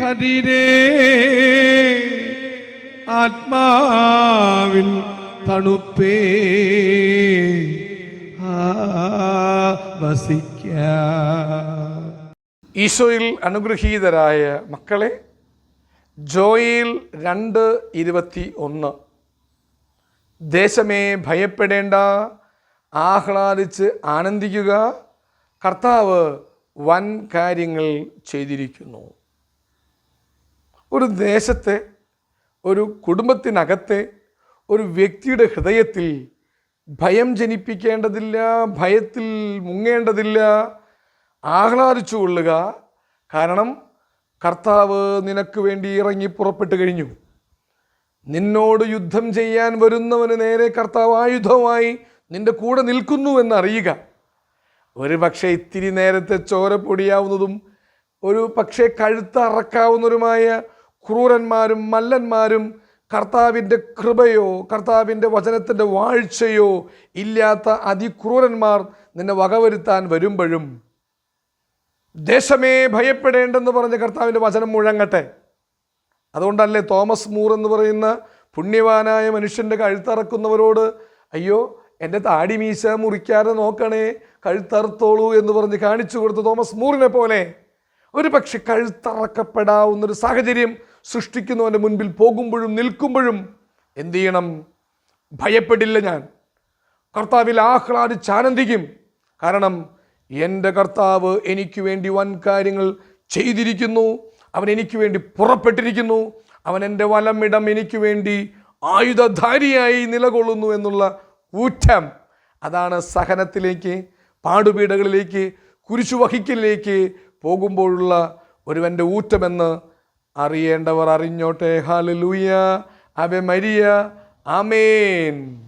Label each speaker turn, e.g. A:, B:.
A: കതിരേ ആത്മാവിൽ തണുപ്പേ. വസിക്ക.
B: ഈശോയിൽ അനുഗ്രഹീതരായ മക്കളെ ജോയിൽ രണ്ട് ഇരുപത്തി ഒന്ന് ദേശമേ ഭയപ്പെടേണ്ട ആഹ്ലാദിച്ച് ആനന്ദിക്കുക കർത്താവ് വൻ കാര്യങ്ങൾ ചെയ്തിരിക്കുന്നു. ഒരു ദേശത്തെ ഒരു കുടുംബത്തിനകത്തെ ഒരു വ്യക്തിയുടെ ഹൃദയത്തിൽ ഭയം ജനിപ്പിക്കേണ്ടതില്ല ഭയത്തിൽ മുങ്ങേണ്ടതില്ല ആഹ്ലാദിച്ചു കൊള്ളുക. കാരണം കർത്താവ് നിനക്ക് വേണ്ടി ഇറങ്ങി പുറപ്പെട്ടു കഴിഞ്ഞു. നിന്നോട് യുദ്ധം ചെയ്യാൻ വരുന്നവന് നേരെ കർത്താവ് ആയുധമായി നിന്റെ കൂടെ നിൽക്കുന്നു എന്നറിയുക. ഒരു പക്ഷേ ഇത്തിരി നേരത്തെ ചോര പൊടിയാവുന്നതും ഒരു പക്ഷേ കഴുത്തറക്കാവുന്നവരുമായ ക്രൂരന്മാരും മല്ലന്മാരും കർത്താവിന്റെ കൃപയോ കർത്താവിന്റെ വചനത്തിന്റെ വാഴ്ചയോ ഇല്ലാത്ത അതിക്രൂരന്മാർ നിന്നെ വകവരുത്താൻ വരുമ്പോഴും ദേശമേ ഭയപ്പെടേണ്ടെന്ന് പറഞ്ഞ കർത്താവിന്റെ വചനം മുഴങ്ങട്ടെ. അതുകൊണ്ടല്ലേ തോമസ് മൂർ എന്ന് പറയുന്ന പുണ്യവാനായ മനുഷ്യന്റെ കഴുത്തറക്കുന്നവരോട് അയ്യോ എന്റെ താടി മീശ മുറിക്കാതെ നോക്കണേ കഴുത്തറുത്തോളൂ എന്ന് പറഞ്ഞ് കാണിച്ചു കൊടുത്ത തോമസ് മൂറിനെ പോലെ. ഒരു പക്ഷെ കഴുത്തറക്കപ്പെടാവുന്നൊരു സാഹചര്യം സൃഷ്ടിക്കുന്നവന്റെ മുൻപിൽ പോകുമ്പോഴും നിൽക്കുമ്പോഴും എന്തു ചെയ്യണം? ഭയപ്പെടില്ല ഞാൻ. കർത്താവിൽ ആഹ്ലാദിച്ച് ആനന്ദിക്കും. കാരണം എന്റെ കർത്താവ് എനിക്ക് വേണ്ടി വൻ കാര്യങ്ങൾ ചെയ്തിരിക്കുന്നു. അവൻ എനിക്ക് വേണ്ടി പുറപ്പെട്ടിരിക്കുന്നു. അവൻ എന്റെ വലമിടം എനിക്ക് വേണ്ടി ആയുധധാരിയായി നിലകൊള്ളുന്നു എന്നുള്ള ഊറ്റം. അതാണ് സഹനത്തിലേക്ക് പാടുപീടകളിലേക്ക് കുരിശു വഹിക്കലിലേക്ക് പോകുമ്പോഴുള്ള ഒരുവന്റെ ഊറ്റമെന്ന് അറിയേണ്ടവർ അറിഞ്ഞോട്ടെ. ഹാലലൂയ അവ മരിയ. ആമേൻ.